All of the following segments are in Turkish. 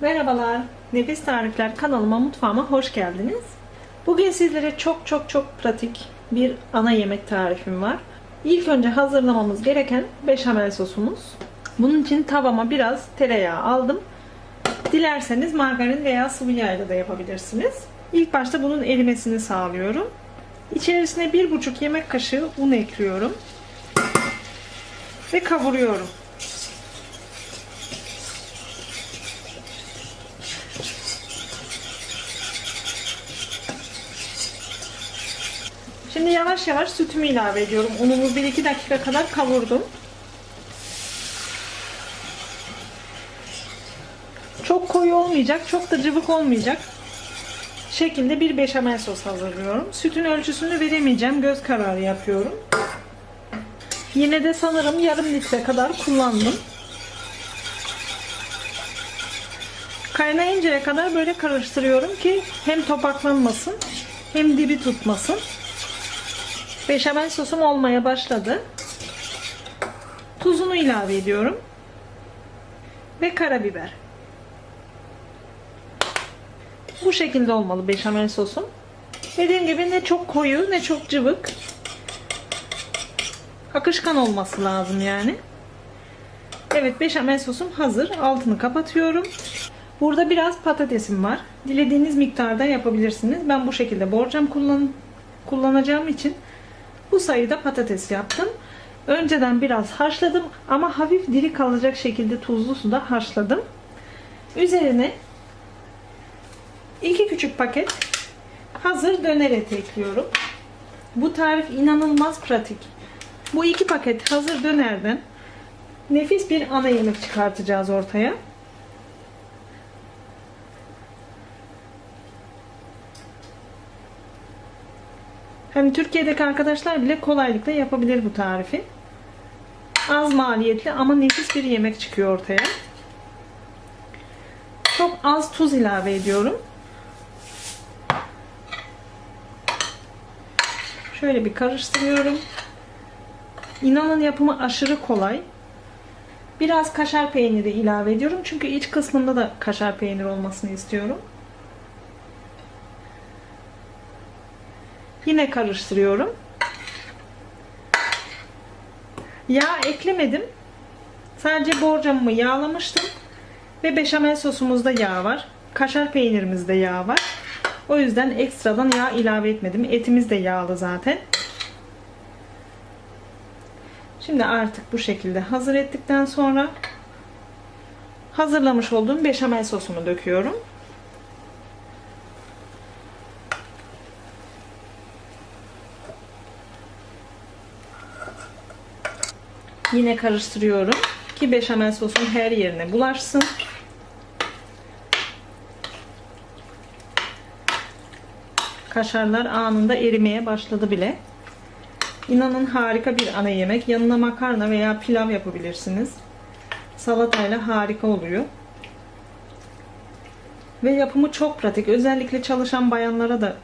Merhabalar, Nefis Tarifler kanalıma mutfağıma hoş geldiniz. Bugün sizlere çok çok çok pratik bir ana yemek tarifim var. İlk önce hazırlamamız gereken beşamel sosumuz. Bunun için tavama biraz tereyağı aldım. Dilerseniz margarin veya sıvı yağ da yapabilirsiniz. İlk başta bunun erimesini sağlıyorum. İçerisine 1,5 yemek kaşığı un ekliyorum. Ve kavuruyorum. Şimdi yavaş yavaş sütümü ilave ediyorum. Unumu 1-2 dakika kadar kavurdum. Çok koyu olmayacak, çok da cıvık olmayacak şekilde bir beşamel sos hazırlıyorum. Sütün ölçüsünü veremeyeceğim. Göz kararı yapıyorum. Yine de sanırım yarım litre kadar kullandım. Kaynayıncaya kadar böyle karıştırıyorum ki hem topaklanmasın hem dibi tutmasın. Beşamel sosum olmaya başladı. Tuzunu ilave ediyorum. Ve karabiber. Bu şekilde olmalı beşamel sosum. Dediğim gibi ne çok koyu ne çok cıvık. Akışkan olması lazım yani. Evet beşamel sosum hazır. Altını kapatıyorum. Burada biraz patatesim var. Dilediğiniz miktarda yapabilirsiniz. Ben bu şekilde borcam kullan kullanacağım için bu sayıda patates yaptım. Önceden biraz haşladım ama hafif diri kalacak şekilde tuzlu suda haşladım. Üzerine iki küçük paket hazır döner eti ekliyorum. Bu tarif inanılmaz pratik. Bu iki paket hazır dönerden nefis bir ana yemek çıkartacağız ortaya. Hani Türkiye'deki arkadaşlar bile kolaylıkla yapabilir bu tarifi. Az maliyetli ama nefis bir yemek çıkıyor ortaya. Çok az tuz ilave ediyorum. Şöyle bir karıştırıyorum. İnanın yapımı aşırı kolay. Biraz kaşar peyniri ilave ediyorum. Çünkü iç kısmında da kaşar peyniri olmasını istiyorum. Yine karıştırıyorum. Yağ eklemedim. Sadece borcamımı yağlamıştım. Ve beşamel sosumuzda yağ var. Kaşar peynirimizde yağ var. O yüzden ekstradan yağ ilave etmedim. Etimiz de yağlı zaten. Şimdi artık bu şekilde hazır ettikten sonra hazırlamış olduğum beşamel sosumu döküyorum. Yine karıştırıyorum ki beşamel sosun her yerine bulaşsın. Kaşarlar anında erimeye başladı bile. İnanın harika bir ana yemek. Yanına makarna veya pilav yapabilirsiniz. Salatayla harika oluyor. Ve yapımı çok pratik. Özellikle çalışan bayanlara da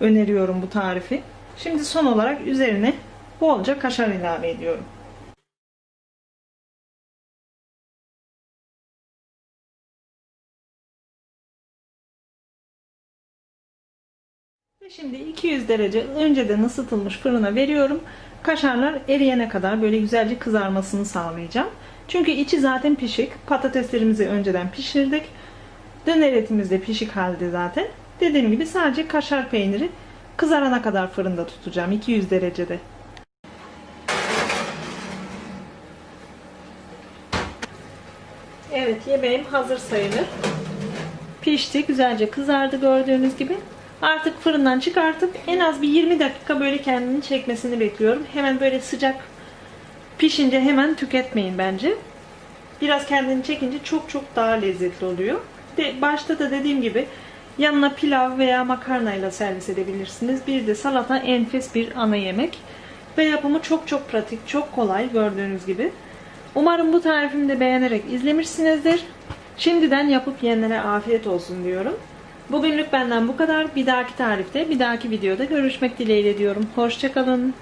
öneriyorum bu tarifi. Şimdi son olarak üzerine bolca kaşar ilave ediyorum. Şimdi 200 derece önceden ısıtılmış fırına veriyorum. Kaşarlar eriyene kadar böyle güzelce kızarmasını sağlayacağım. Çünkü içi zaten pişik. Patateslerimizi önceden pişirdik. Döner etimiz de pişik halde zaten. Dediğim gibi sadece kaşar peyniri kızarana kadar fırında tutacağım 200 derecede. Evet yemeğim hazır sayılır. Pişti, güzelce kızardı gördüğünüz gibi. Artık fırından çıkartıp en az bir 20 dakika böyle kendini çekmesini bekliyorum. Hemen böyle sıcak pişince hemen tüketmeyin bence. Biraz kendini çekince çok çok daha lezzetli oluyor. De başta da dediğim gibi yanına pilav veya makarnayla servis edebilirsiniz. Bir de salata enfes bir ana yemek. Ve yapımı çok çok pratik, çok kolay gördüğünüz gibi. Umarım bu tarifimi de beğenerek izlemişsinizdir. Şimdiden yapıp yiyenlere afiyet olsun diyorum. Bugünlük benden bu kadar. Bir dahaki tarifte, bir dahaki videoda görüşmek dileğiyle diyorum. Hoşçakalın.